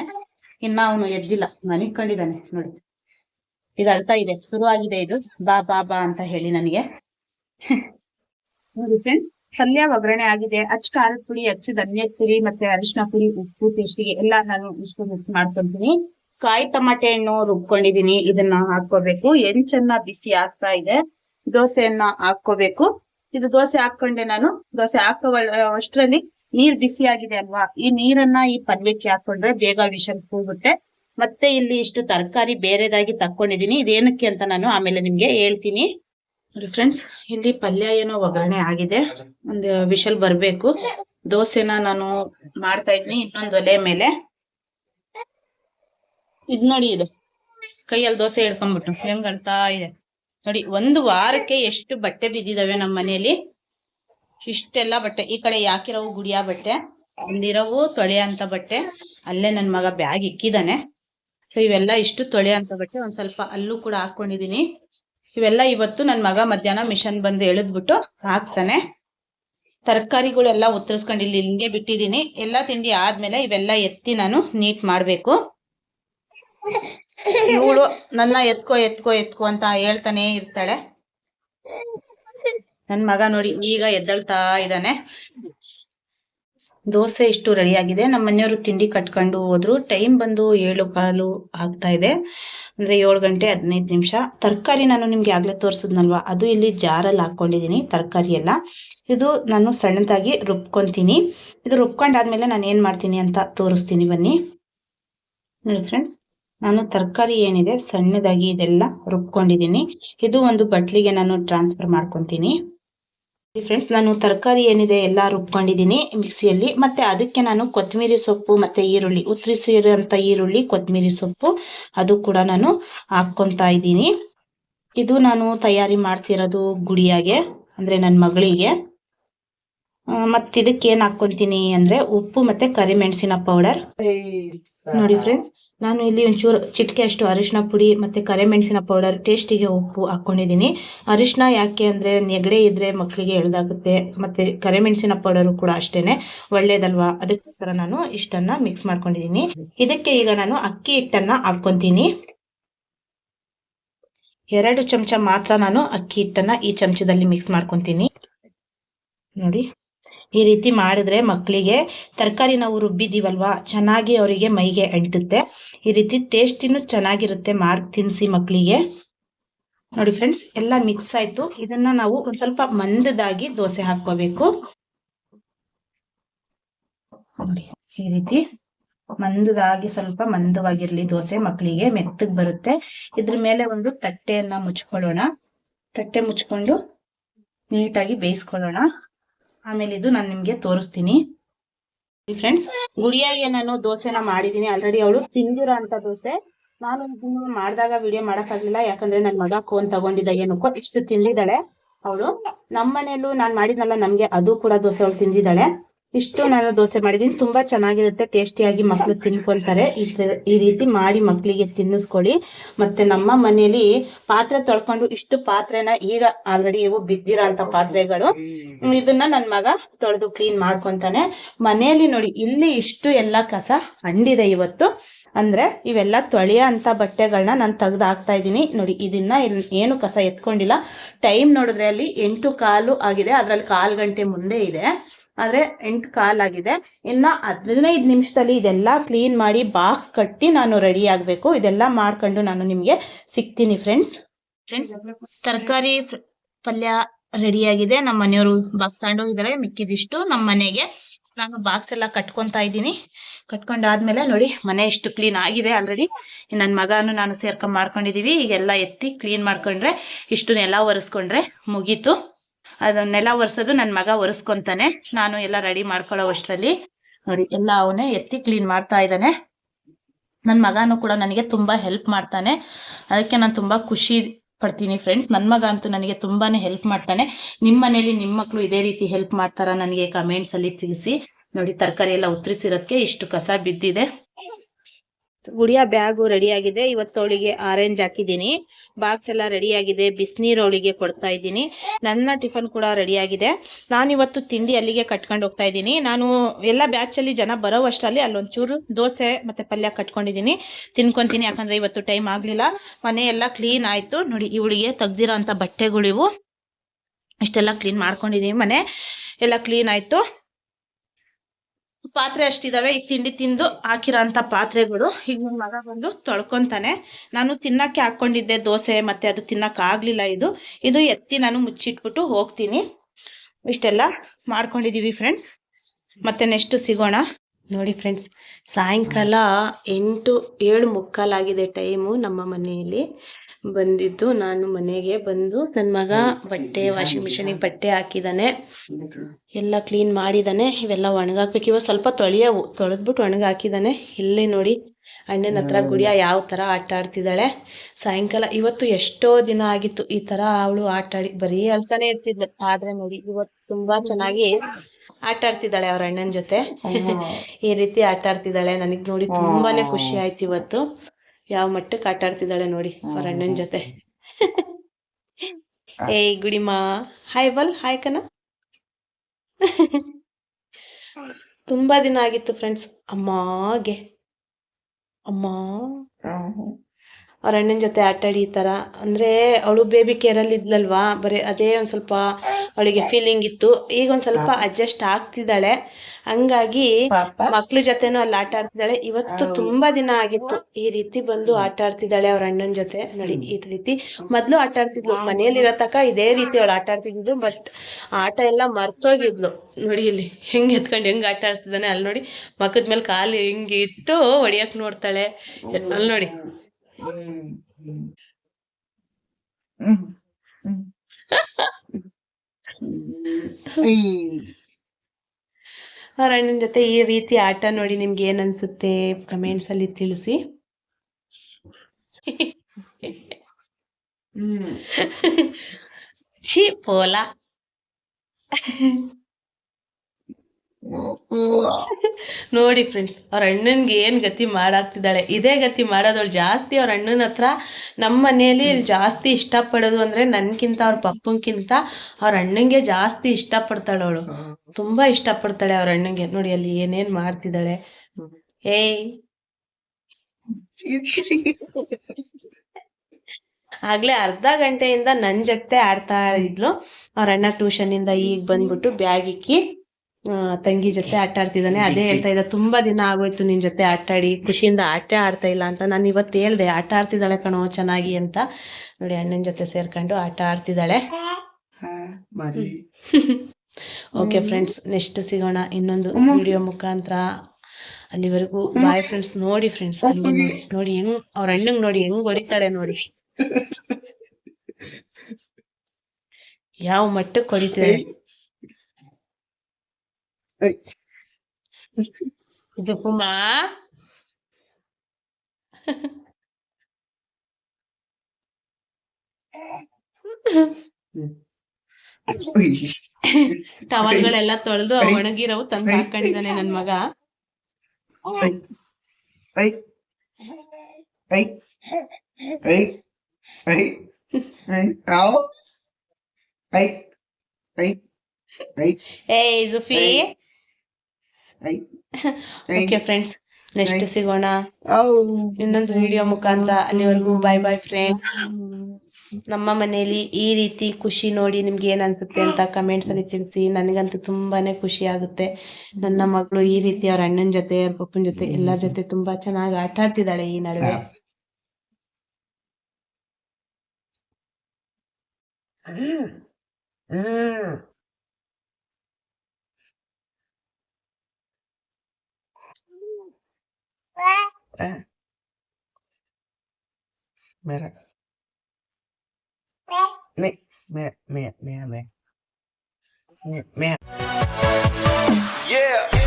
ಇನ್ನ ಅವನು ಎದ್ದಿಲ್ಲ ಮನಿಕೊಂಡಿದ್ದಾನೆ ನೋಡಿ. ಇದು ಅಳ್ತಾ ಇದೆ ಶುರು ಆಗಿದೆ ಇದು. ಬಾ ಬಾ ಬಾ ಅಂತ ಹೇಳಿ ನನಗೆ. ನೋಡಿ ಫ್ರೆಂಡ್ಸ್ ಪಲ್ಯ ಒಗ್ಗರಣೆ ಆಗಿದೆ. ಅಚ್ಚ ಖಾರದ ಪುಡಿ, ಅಚ್ಚ ಧನಿಯಾ ಪುಡಿ ಮತ್ತೆ ಅರಿಶಿನ ಪುಡಿ, ಉಪ್ಪು ಟೇಸ್ಟಿಗೆ ಎಲ್ಲ ನಾನು ಇಷ್ಟು ಮಿಕ್ಸ್ ಮಾಡ್ಕೊಂತೀನಿ ಕಾಯಿ ತಮಾಟೆ ಹಣ್ಣು ರುಬ್ಕೊಂಡಿದೀನಿ ಇದನ್ನ ಹಾಕೋಬೇಕು ಹೆಂಚನ್ನ ಬಿಸಿ ಆಗ್ತಾ ಇದೆ. ದೋಸೆಯನ್ನ ಹಾಕೋಬೇಕು ಇದು ದೋಸೆ ಹಾಕೊಂಡೆ ನಾನು. ದೋಸೆ ಹಾಕೋ ಅಷ್ಟರಲ್ಲಿ ನೀರ್ ಬಿಸಿ ಆಗಿದೆ ಅಲ್ವಾ? ಈ ನೀರನ್ನ ಈ ಪಲ್ಯಕ್ಕೆ ಹಾಕೊಂಡ್ರೆ ಬೇಗ ವಿಷನ್ ಹೋಗುತ್ತೆ. ಮತ್ತೆ ಇಲ್ಲಿ ಇಷ್ಟು ತರಕಾರಿ ಬೇರೆದಾಗಿ ತಕ್ಕೊಂಡಿದೀನಿ ಇದೇನಕ್ಕೆ ಅಂತ ನಾನು ಆಮೇಲೆ ನಿಮ್ಗೆ ಹೇಳ್ತೀನಿ. ನೋಡಿ ಫ್ರೆಂಡ್ಸ್ ಇಲ್ಲಿ ಪಲ್ಯ ಏನೋ ಒಗ್ಗರಣೆ ಆಗಿದೆ. ಒಂದು ವಿಷಲ್ ಬರ್ಬೇಕು. ದೋಸೆನ ನಾನು ಮಾಡ್ತಾ ಇದ್ನಿ, ಇನ್ನೊಂದು ಒಲೆ ಮೇಲೆ. ಇದ್ ನೋಡಿ ಇದು. ಕೈಯಲ್ಲಿ ದೋಸೆ ಹಿಡ್ಕೊಂಡ್ಬಿಟ್ಟು ಹೆಂಗ್ ಅಳ್ತಾ ಇದೆ. ನೋಡಿ, ಒಂದು ವಾರಕ್ಕೆ ಎಷ್ಟು ಬಟ್ಟೆ ಬಿದ್ದಿದಾವೆ ನಮ್ಮ ಮನೆಯಲ್ಲಿ. ಇಷ್ಟೆಲ್ಲ ಬಟ್ಟೆ. ಈ ಕಡೆ ಯಾಕಿರವು ಗುಡಿಯ ಬಟ್ಟೆ ಅಲ್ಲಿರವು ತೊಳೆಯಂತ ಬಟ್ಟೆ. ಅಲ್ಲೇ ನನ್ ಮಗ ಬ್ಯಾಗ್ ಇಕ್ಕಿದಾನೆ. ಸೊ, ಇವೆಲ್ಲ ಇಷ್ಟು ತೊಳೆಯಂತ ಬಟ್ಟೆ. ಒಂದ್ ಸ್ವಲ್ಪ ಅಲ್ಲೂ ಕೂಡ ಹಾಕೊಂಡಿದೀನಿ. ಇವೆಲ್ಲ ಇವತ್ತು ನನ್ನ ಮಗ ಮಧ್ಯಾಹ್ನ ಮಿಷನ್ ಬಂದು ಎಳೆದ್ಬಿಟ್ಟು ಹಾಕ್ತಾನೆ. ತರಕಾರಿಗಳೆಲ್ಲ ಉತ್ತರಿಸ್ಕೊಂಡು ಇಲ್ಲಿ ಹಿಂಗೆ ಬಿಟ್ಟಿದೀನಿ ಎಲ್ಲಾ ತಿಂಡಿ ಆದ್ಮೇಲೆ ಇವೆಲ್ಲ ಎತ್ತಿ ನಾನು ನೀಟ್ ಮಾಡ್ಬೇಕು. ಇವಳು ನನ್ನ ಎತ್ಕೋ ಎತ್ಕೋ ಎತ್ಕೋ ಅಂತ ಹೇಳ್ತಾನೆ ಇರ್ತಾಳೆ. ನನ್ ಮಗ ನೋಡಿ, ಈಗ ಎದ್ದಳ್ತಾ ಇದ್ದಾನೆ. ದೋಸೆ ಇಷ್ಟು ರೆಡಿ ಆಗಿದೆ ನಮ್ಮ ಮನೆಯವರು ತಿಂಡಿ ಕಟ್ಕೊಂಡು ಹೋದ್ರು. ಟೈಮ್ ಬಂದು ಏಳು ಕಾಲು ಆಗ್ತಾ ಇದೆ. ಅಂದ್ರೆ ಏಳು ಗಂಟೆ ಹದಿನೈದು ನಿಮಿಷ. ತರಕಾರಿ ನಾನು ನಿಮ್ಗೆ ಆಗ್ಲೇ ತೋರಿಸಿದ್ನಲ್ವ? ಅದು ಇಲ್ಲಿ ಜಾರಲ್ಲಿ ಹಾಕೊಂಡಿದೀನಿ ತರಕಾರಿ ಎಲ್ಲ. ಇದು ನಾನು ಸಣ್ಣದಾಗಿ ರುಬ್ಕೊಂತೀನಿ. ಇದು ರುಬ್ಕೊಂಡಾದ್ಮೇಲೆ ನಾನು ಏನ್ ಮಾಡ್ತೀನಿ ಅಂತ ತೋರಿಸ್ತೀನಿ ಬನ್ನಿ. ನೋಡಿ ಫ್ರೆಂಡ್ಸ್ ನಾನು ತರಕಾರಿ ಏನಿದೆ ಸಣ್ಣದಾಗಿ ಇದೆಲ್ಲ ರುಬ್ಕೊಂಡಿದ್ದೀನಿ. ಇದು ಒಂದು ಬಟ್ಲಿಗೆ ನಾನು ಟ್ರಾನ್ಸ್ಫರ್ ಮಾಡ್ಕೊತೀನಿ. ಫ್ರೆಂಡ್ಸ್ ನಾನು ತರಕಾರಿ ಏನಿದೆ ಎಲ್ಲ ರುಬ್ಕೊಂಡಿದ್ದೀನಿ ಮಿಕ್ಸಿಯಲ್ಲಿ. ಮತ್ತೆ ಅದಕ್ಕೆ ನಾನು ಕೊತ್ತಂಬರಿ ಸೊಪ್ಪು ಮತ್ತೆ ಈರುಳ್ಳಿ ಉತ್ತರಿಸಿರೋಂಥ ಈರುಳ್ಳಿ ಕೊತ್ತಂಬರಿ ಸೊಪ್ಪು ಅದು ಕೂಡ ನಾನು ಹಾಕ್ಕೊತಾ ಇದ್ದೀನಿ. ಇದು ನಾನು ತಯಾರಿ ಮಾಡ್ತಿರೋದು ಗುಡಿಯಾಗೆ ಅಂದ್ರೆ ನನ್ನ ಮಗಳಿಗೆ. ಮತ್ತೆ ಇದಕ್ಕೆ ಏನ್ ಹಾಕೊಂತೀನಿ ಅಂದ್ರೆ ಉಪ್ಪು ಮತ್ತೆ ಕರಿಮೆಣಸಿನ ಪೌಡರ್ ನೋಡಿ ಫ್ರೆಂಡ್ಸ್ ನಾನು ಇಲ್ಲಿ ಒಂಚೂರು ಚಿಟಿಕೆ ಅಷ್ಟು ಅರಿಶಿನ ಪುಡಿ ಮತ್ತೆ ಕರೆಮೆಣಸಿನ ಪೌಡರ್ ಟೇಸ್ಟಿಗೆ ಉಪ್ಪು ಹಾಕ್ಕೊಂಡಿದ್ದೀನಿ ಅರಿಶಿನ ಯಾಕೆ ಅಂದ್ರೆ ನೆಗಡೆ ಇದ್ರೆ ಮಕ್ಕಳಿಗೆ ಎಳ್ದಾಗುತ್ತೆ. ಮತ್ತೆ ಕರೆಮೆಣಸಿನ ಪೌಡರು ಕೂಡ ಅಷ್ಟೇನೆ. ಒಳ್ಳೇದಲ್ವಾ? ಅದಕ್ಕೋಸ್ಕರ ನಾನು ಇಷ್ಟನ್ನ ಮಿಕ್ಸ್ ಮಾಡ್ಕೊಂಡಿದ್ದೀನಿ. ಇದಕ್ಕೆ ಈಗ ನಾನು ಅಕ್ಕಿ ಹಿಟ್ಟನ್ನ ಹಾಕ್ಕೊತೀನಿ. ಎರಡು ಚಮಚ ಮಾತ್ರ ನಾನು ಅಕ್ಕಿ ಹಿಟ್ಟನ್ನ ಈ ಚಮಚದಲ್ಲಿ ಮಿಕ್ಸ್ ಮಾಡ್ಕೊತೀನಿ. ನೋಡಿ. ಈ ರೀತಿ ಮಾಡಿದ್ರೆ ಮಕ್ಕಳಿಗೆ ತರಕಾರಿ ನಾವು ರುಬ್ಬಿದೀವಲ್ವಾ ಚೆನ್ನಾಗಿ ಅವರಿಗೆ ಮೈಗೆ ಅಂಟುತ್ತೆ ಈ ರೀತಿ ಟೇಸ್ಟಿನೂ ಚೆನ್ನಾಗಿರುತ್ತೆ ಮಾಡಿ, ತಿನ್ಸಿ ಮಕ್ಕಳಿಗೆ ನೋಡಿ ಫ್ರೆಂಡ್ಸ್ ಎಲ್ಲ ಮಿಕ್ಸ್ ಆಯ್ತು. ಇದನ್ನ ನಾವು ಒಂದು ಸ್ವಲ್ಪ ಮಂದದಾಗಿ ದೋಸೆ ಹಾಕ್ಕೋಬೇಕು. ನೋಡಿ, ಈ ರೀತಿ ಮಂದದಾಗಿ ಸ್ವಲ್ಪ ಮಂದವಾಗಿರ್ಲಿ ದೋಸೆ ಮಕ್ಕಳಿಗೆ ಮೆತ್ತಗ್ ಬರುತ್ತೆ. ಇದ್ರ ಮೇಲೆ ಒಂದು ತಟ್ಟೆಯನ್ನ ಮುಚ್ಕೊಳ್ಳೋಣ. ತಟ್ಟೆ ಮುಚ್ಕೊಂಡು ನೀಟಾಗಿ ಬೇಯಿಸ್ಕೊಳ್ಳೋಣ. ಆಮೇಲೆ ಇದು ನಾನು ನಿಮ್ಗೆ ತೋರಿಸ್ತೀನಿ. ಫ್ರೆಂಡ್ಸ್ ಗುಡಿಯಾಗೆ ನಾನು ದೋಸೆನ ಮಾಡಿದೀನಿ ಆಲ್ರೆಡಿ ಅವಳು ತಿಂದಿರೋ ಅಂತ ದೋಸೆ. ನಾನು ಇದನ್ನ ಮಾಡಿದಾಗ ವಿಡಿಯೋ ಮಾಡಕ್ಕಾಗ್ಲಿಲ್ಲ. ಯಾಕಂದ್ರೆ ನನ್ ಮಗ ಫೋನ್ ತಗೊಂಡಿದ್ದ ಏನಕ್ಕೋ ಇಷ್ಟು ತಿಂದಿದ್ದಾಳೆ ಅವಳು. ನಮ್ಮ ನಾನ್ ಮಾಡಿದ್ನಲ್ಲ, ನಮ್ಗೆ ಅದು ಕೂಡ ದೋಸೆ ಅವಳು ತಿಂದಿದ್ದಾಳೆ. ಇಷ್ಟು ನಾನು ದೋಸೆ ಮಾಡಿದೀನಿ ತುಂಬಾ ಚೆನ್ನಾಗಿರುತ್ತೆ, ಟೇಸ್ಟಿಯಾಗಿ ಮಕ್ಕಳು ತಿನ್ಕೊಳ್ತಾರೆ. ಈ ರೀತಿ ಮಾಡಿ ಮಕ್ಕಳಿಗೆ ತಿನ್ನಿಸ್ಕೊಳ್ಳಿ. ಮತ್ತೆ ನಮ್ಮ ಮನೇಲಿ ಪಾತ್ರೆ ತೊಳ್ಕೊಂಡು ಇಷ್ಟು ಪಾತ್ರೆನ ಈಗ ಆಲ್ರೆಡಿ ಇವು ಬಿದ್ದಿರೋ ಅಂತ ಪಾತ್ರೆಗಳು, ಇದನ್ನ ನನ್ನ ಮಗ ತೊಳೆದು ಕ್ಲೀನ್ ಮಾಡ್ಕೊಂತಾನೆ. ಮನೆಯಲ್ಲಿ ನೋಡಿ, ಇಲ್ಲಿ ಇಷ್ಟು ಎಲ್ಲ ಕಸ ಹಂಡಿದೆ ಇವತ್ತು. ಅಂದ್ರೆ ಇವೆಲ್ಲ ತೊಳೆಯೋ ಅಂತ ಬಟ್ಟೆಗಳನ್ನ ನಾನು ತೆಗ್ದು ಹಾಕ್ತಾ ಇದ್ದೀನಿ. ನೋಡಿ, ಇದನ್ನ ಏನು ಕಸ ಎತ್ಕೊಂಡಿಲ್ಲ. ಟೈಮ್ ನೋಡಿದ್ರೆ ಅಲ್ಲಿ ಎಂಟು ಕಾಲು ಆಗಿದೆ. ಅದ್ರಲ್ಲಿ ಕಾಲು ಗಂಟೆ ಮುಂದೆ ಇದೆ. ಆದ್ರೆ ಎಂಟು ಕಾಲಾಗಿದೆ ಇನ್ನ ಹದಿನೈದು ನಿಮಿಷದಲ್ಲಿ ಇದೆಲ್ಲ ಕ್ಲೀನ್ ಮಾಡಿ ಬಾಕ್ಸ್ ಕಟ್ಟಿ ನಾನು ರೆಡಿ ಆಗಬೇಕು. ಇದೆಲ್ಲ ಮಾಡ್ಕೊಂಡು ನಾನು ನಿಮಗೆ ಸಿಗ್ತೀನಿ ಫ್ರೆಂಡ್ಸ್ ಫ್ರೆಂಡ್ಸ್ ತರಕಾರಿ ಪಲ್ಯ ರೆಡಿ ಆಗಿದೆ. ನಮ್ಮ ಮನೆಯವರು ಬಾಕ್ಸ್ ತಗೊಂಡೋಗಿದ್ದಾರೆ. ಮಿಕ್ಕಿದಿಷ್ಟು ನಮ್ಮ ಮನೆಗೆ. ನಾನು ಬಾಕ್ಸ್ ಎಲ್ಲ ಕಟ್ಕೊತಾ ಇದ್ದೀನಿ. ಕಟ್ಕೊಂಡಾದ್ಮೇಲೆ ನೋಡಿ, ಮನೆ ಇಷ್ಟು ಕ್ಲೀನ್ ಆಗಿದೆ ಆಲ್ರೆಡಿ ನನ್ನ ಮಗನು ನಾನು ಸೇರ್ಕೊಂಡು ಮಾಡ್ಕೊಂಡಿದ್ದೀವಿ ಈಗೆಲ್ಲ ಎತ್ತಿ ಕ್ಲೀನ್ ಮಾಡ್ಕೊಂಡ್ರೆ ಇಷ್ಟು ನೆಲ ಒರೆಸ್ಕೊಂಡ್ರೆ ಮುಗೀತು. ಅದನ್ನ ನೆಲ ಒರೆಸೋದು ನನ್ನ ಮಗ ಒರೆಸ್ಕೊಂತಾನೆ. ನಾನು ಎಲ್ಲ ರೆಡಿ ಮಾಡ್ಕೊಳ್ಳೋ ಅಷ್ಟರಲ್ಲಿ. ನೋಡಿ, ಎಲ್ಲ ಅವನೇ ಎತ್ತಿ ಕ್ಲೀನ್ ಮಾಡ್ತಾ ಇದ್ದಾನೆ. ನನ್ನ ಮಗನೂ ಕೂಡ ನನಗೆ ತುಂಬಾ ಹೆಲ್ಪ್ ಮಾಡ್ತಾನೆ. ಅದಕ್ಕೆ ನಾನು ತುಂಬಾ ಖುಷಿ ಪಡ್ತೀನಿ ಫ್ರೆಂಡ್ಸ್ ನನ್ನ ಮಗ ಅಂತೂ ನನಗೆ ತುಂಬಾನೇ ಹೆಲ್ಪ್ ಮಾಡ್ತಾನೆ. ನಿಮ್ಮ ಮನೇಲಿ ನಿಮ್ಮ ಮಕ್ಕಳು ಇದೇ ರೀತಿ ಹೆಲ್ಪ್ ಮಾಡ್ತಾರಾ ನನಗೆ ಕಮೆಂಟ್ಸಲ್ಲಿ ತಿಳಿಸಿ. ನೋಡಿ, ತರಕಾರಿ ಎಲ್ಲ ಉತ್ತರಿಸಿರೋದಕ್ಕೆ ಇಷ್ಟು ಕಸ ಬಿದ್ದಿದೆ. ಗುಡಿಯ ಬ್ಯಾಗು ರೆಡಿ ಆಗಿದೆ. ಇವತ್ತು ಅವಳಿಗೆ ಆರೆಂಜ್ ಹಾಕಿದ್ದೀನಿ. ಬಾಕ್ಸ್ ಎಲ್ಲ ರೆಡಿ ಆಗಿದೆ. ಬಿಸಿನೀರು ಅವಳಿಗೆ ಕೊಡ್ತಾ ಇದ್ದೀನಿ. ನನ್ನ ಟಿಫನ್ ಕೂಡ ರೆಡಿ ಆಗಿದೆ. ನಾನು ಇವತ್ತು ತಿಂಡಿ ಅಲ್ಲಿಗೆ ಕಟ್ಕೊಂಡು ಹೋಗ್ತಾ ಇದ್ದೀನಿ. ನಾನು ಎಲ್ಲ ಬ್ಯಾಚಲ್ಲಿ ಜನ ಬರೋ ಅಷ್ಟರಲ್ಲಿ ಅಲ್ಲೊಂಚೂರು ದೋಸೆ ಮತ್ತು ಪಲ್ಯ ಕಟ್ಕೊಂಡಿದ್ದೀನಿ. ತಿನ್ಕೊತೀನಿ. ಯಾಕಂದರೆ ಇವತ್ತು ಟೈಮ್ ಆಗಲಿಲ್ಲ. ಮನೆ ಎಲ್ಲ ಕ್ಲೀನ್ ಆಯಿತು. ನೋಡಿ, ಇವಳಿಗೆ ತೆಗ್ದಿರೋ ಅಂಥ ಬಟ್ಟೆಗಳಿವು. ಇಷ್ಟೆಲ್ಲ ಕ್ಲೀನ್ ಮಾಡ್ಕೊಂಡಿದ್ದೀನಿ ಮನೆ. ಎಲ್ಲ ಕ್ಲೀನ್ ಆಯಿತು. ಪಾತ್ರೆ ಅಷ್ಟಿದಾವೆ ಈಗ ತಿಂಡಿ ತಿಂದು ಹಾಕಿರೋಂಥ ಪಾತ್ರೆಗಳು. ಈಗ ನನ್ನ ಮಗ ಬಂದು ತೊಳ್ಕೊಂತಾನೆ. ನಾನು ತಿನ್ನಕ್ಕೆ ಹಾಕೊಂಡಿದ್ದೆ ದೋಸೆ, ಮತ್ತೆ ಅದು ತಿನ್ನಕ್ ಆಗ್ಲಿಲ್ಲ ಇದು. ಇದು ಎತ್ತಿ ನಾನು ಮುಚ್ಚಿಟ್ಬಿಟ್ಟು ಹೋಗ್ತೀನಿ. ಇಷ್ಟೆಲ್ಲ ಮಾಡ್ಕೊಂಡಿದೀವಿ ಫ್ರೆಂಡ್ಸ್ ಮತ್ತೆ ನೆಕ್ಸ್ಟ್ ಸಿಗೋಣ. ನೋಡಿ ಫ್ರೆಂಡ್ಸ್, ಸಾಯಂಕಾಲ ಎಂಟು ಏಳು ಮುಕ್ಕಾಲಾಗಿದೆ ಟೈಮು ನಮ್ಮ ಮನೆಯಲ್ಲಿ ಬಂದಿದ್ದು. ನಾನು ಮನೆಗೆ ಬಂದು ನನ್ನ ಮಗ ಬಟ್ಟೆ ವಾಷಿಂಗ್ ಮಿಷಿನಿಗೆ ಬಟ್ಟೆ ಹಾಕಿದ್ದಾನೆ ಎಲ್ಲ ಕ್ಲೀನ್ ಮಾಡಿದ್ದಾನೆ ಇವೆಲ್ಲ ಒಣಗಾಕ್ಬೇಕು. ಇವಾಗ ಸ್ವಲ್ಪ ತೊಳೆಯವು. ತೊಳೆದ್ಬಿಟ್ಟು ಒಣಗಾಕಿದ್ದಾನೆ ಇಲ್ಲೇ ನೋಡಿ ಅಣ್ಣನ ಹತ್ರ ಗುಡಿಯ ಯಾವ ಥರ ಆಟ ಆಡ್ತಿದ್ದಾಳೆ. ಸಾಯಂಕಾಲ ಇವತ್ತು ಎಷ್ಟೋ ದಿನ ಆಗಿತ್ತು ಈ ಥರ ಅವಳು ಆಟ ಆಡಿ ಬರೀ ಅಳ್ತಾನೆ ಇರ್ತಿದ್ಲು. ಆದರೆ ನೋಡಿ, ಇವತ್ತು ತುಂಬಾ ಚೆನ್ನಾಗಿ ಆಟ ಆಡ್ತಿದ್ದಾಳೆ ಅವ್ರ ಅಣ್ಣನ ಜೊತೆ. ಈ ರೀತಿ ಆಟ ಆಡ್ತಿದ್ದಾಳೆ ನನಗೆ ನೋಡಿ ತುಂಬಾನೇ ಖುಷಿ ಆಯ್ತು ಇವತ್ತು. ಯಾವ ಮಟ್ಟಕ್ಕೆ ಆಟ ಆಡ್ತಿದ್ದಾಳೆ ನೋಡಿ ಅವ್ರ ಅಣ್ಣನ ಜೊತೆ. ಏಯ್ ಗುಡಿಮಾ. ಹಾಯ್ ಬಲ್. ಹಾಯ್ ಕನ. ತುಂಬಾ ದಿನ ಆಗಿತ್ತು ಫ್ರೆಂಡ್ಸ್ ಅಮ್ಮಗೆ. ಅಮ್ಮ. ಅವ್ರ ಅಣ್ಣನ ಜೊತೆ ಆಟಾಡಿ ಈ ಥರ ಅಂದರೆ ಅವಳು ಬೇಬಿ ಕೇರಲ್ಲಿ ಇದ್ಲಲ್ವಾ ಬರೀ ಅದೇ ಒಂದ್ ಸ್ವಲ್ಪ ಅವಳಿಗೆ ಫೀಲಿಂಗ್ ಇತ್ತು. ಈಗ ಒಂದ್ ಸ್ವಲ್ಪ ಅಡ್ಜಸ್ಟ್ ಆಗ್ತಿದ್ದಾಳೆ. ಹಂಗಾಗಿ ಮಕ್ಳ ಜೊತೆನೂ ಅಲ್ಲಿ ಆಟ ಆಡ್ತಿದ್ದಾಳೆ. ಇವತ್ತು ತುಂಬಾ ದಿನ ಆಗಿತ್ತು. ಈ ರೀತಿ ಬಂದು ಆಟ ಆಡ್ತಿದ್ದಾಳೆ ಅವ್ರ ಅಣ್ಣನ ಜೊತೆ. ನೋಡಿ ಈ ರೀತಿ. ಮೊದ್ಲು ಆಟ ಆಡ್ತಿದ್ಲು. ಮನೆಯಲ್ಲಿರೋ ಇರೋ ತನಕ ಇದೇ ರೀತಿ ಅವಳು ಆಟ ಆಡ್ತಿದ್ಲು. ಬಟ್ ಆಟ ಎಲ್ಲ ಮರ್ತೋಗಿದ್ಲು. ನೋಡಿ ಇಲ್ಲಿ ಹೆಂಗ್ ಎತ್ಕೊಂಡು ಹೆಂಗ್ ಆಟ ಆಡ್ತಿದ್ದಾನೆ ಅಲ್ಲಿ ನೋಡಿ ಮಕ್ಕದ ಮೇಲೆ ಕಾಲು ಹೆಂಗ್ ಇಟ್ಟು ಹೊಡಿಯಕ್ ನೋಡ್ತಾಳೆ. ಅಲ್ಲಿ ನೋಡಿ ಅವ್ರ ಅಣ್ಣನ ಜೊತೆ ಈ ರೀತಿ ಆಟ ನೋಡಿ ನಿಮ್ಗೆ ಏನ್ ಅನ್ಸುತ್ತೆ ಕಮೆಂಟ್ಸ್ ಅಲ್ಲಿ ತಿಳಿಸಿ? ಛೀ ಪೋಲ. ನೋಡಿ ಫ್ರೆಂಡ್ಸ್ ಅವ್ರ ಅಣ್ಣನ್ಗೆ ಏನ್ ಗತಿ ಮಾಡಾಕ್ತಿದ್ದಾಳೆ ಇದೇ ಗತಿ ಮಾಡೋದವಳು ಜಾಸ್ತಿ ಅವ್ರ ಅಣ್ಣನ ಹತ್ರ ನಮ್ಮ ಮನೆಯಲ್ಲಿ ಜಾಸ್ತಿ ಇಷ್ಟಪಡೋದು ಅಂದ್ರೆ ನನ್ಗಿಂತ ಅವ್ರ ಪಪ್ಪನ್ಕಿಂತ ಅವ್ರ ಅಣ್ಣಂಗೆ ಜಾಸ್ತಿ ಇಷ್ಟಪಡ್ತಾಳೆ ಅವಳು. ತುಂಬಾ ಇಷ್ಟಪಡ್ತಾಳೆ ಅವ್ರ ಅಣ್ಣಂಗೆ. ನೋಡಿ ಅಲ್ಲಿ ಏನೇನ್ ಮಾಡ್ತಿದ್ದಾಳೆ. ಏಯ್. ಆಗ್ಲೇ ಅರ್ಧ ಗಂಟೆಯಿಂದ ನನ್ ಜೊತೆ ಆಡ್ತಾ ಇದ್ಲು. ಅವ್ರ ಅಣ್ಣ ಟ್ಯೂಷನ್ ಇಂದ ಈಗ ಬಂದ್ಬಿಟ್ಟು ಬ್ಯಾಗ್ ಇಕ್ಕಿ ತಂಗಿ ಜೊತೆ ಆಟ ಆಡ್ತಿದ್ದಾನೆ. ಅದೇ ಹೇಳ್ತಾ ಇದ್ದ ತುಂಬಾ ದಿನ ಆಗೋಯ್ತು ನಿನ್ ಜೊತೆ ಆಟ ಆಡಿ ಖುಷಿಯಿಂದ ಆಟ ಆಡ್ತಾ ಇಲ್ಲ ಅಂತ ನಾನು ಇವತ್ತು ಹೇಳ್ದೆ. ಆಟ ಆಡ್ತಿದ್ದಾಳೆ ಕಣೋ ಚೆನ್ನಾಗಿ ಅಂತ. ನೋಡಿ ಅಣ್ಣನ ಜೊತೆ ಸೇರ್ಕೊಂಡು ಆಟ ಆಡ್ತಿದ್ದಾಳೆ. ಓಕೆ ಫ್ರೆಂಡ್ಸ್ ನೆಕ್ಸ್ಟ್ ಸಿಗೋಣ. ಇನ್ನೊಂದು ವಿಡಿಯೋ ಮುಖಾಂತರ ಅಲ್ಲಿವರೆಗೂ. ಬಾಯ್ ಫ್ರೆಂಡ್ಸ್ ನೋಡಿ ಫ್ರೆಂಡ್ಸ್ ನೋಡಿ ಹೆಂಗ್ ಅವ್ರ ಅಣ್ಣಂಗ್ ನೋಡಿ ಹೆಂಗ್ ಹೊಡಿತಾಳೆ ನೋಡಿ. ಯಾವ ಮಟ್ಟಕ್ಕೆ ಹೊಡಿತಾಳೆ ಇದು ಕುಮಾ ಟವಲ್ಗಳೆಲ್ಲ ತೊಳೆದು ಒಣಗಿರವು ತಂದು ಹಾಕೊಂಡಿದ್ದಾನೆ ನನ್ ಮಗ. ಏಯ್ ಜುಫಿ. ಓಕೆ ಫ್ರೆಂಡ್ಸ್ ನೆಕ್ಸ್ಟ್ ಸಿಗೋಣ. ಇನ್ನೊಂದು ವಿಡಿಯೋ ಮುಖಾಂತರ. ಅಲ್ಲಿವರೆಗೂ ಬಾಯ್ ಬಾಯ್ ಫ್ರೆಂಡ್ ನಮ್ಮ ಮನೆಯಲ್ಲಿ ಈ ರೀತಿ ಖುಷಿ ನೋಡಿ ನಿಮ್ಗೆ ಏನ್ ಅನ್ಸುತ್ತೆ ಅಂತ ಕಮೆಂಟ್ಸ್ ಅಲ್ಲಿ ತಿಳಿಸಿ. ನನಗಂತೂ ತುಂಬಾನೇ ಖುಷಿ ಆಗುತ್ತೆ. ನನ್ನ ಮಗಳು ಈ ರೀತಿ ಅವ್ರ ಅಣ್ಣನ ಜೊತೆ ಅವ್ರ ಪಪ್ಪನ ಜೊತೆ ಎಲ್ಲರ ಜೊತೆ ತುಂಬಾ ಚೆನ್ನಾಗಿ ಆಟ ಆಡ್ತಿದ್ದಾಳೆ ಈ ನಡುವೆ. मेरा नहीं मैं मैं मैं मैं मैं मैं yeah.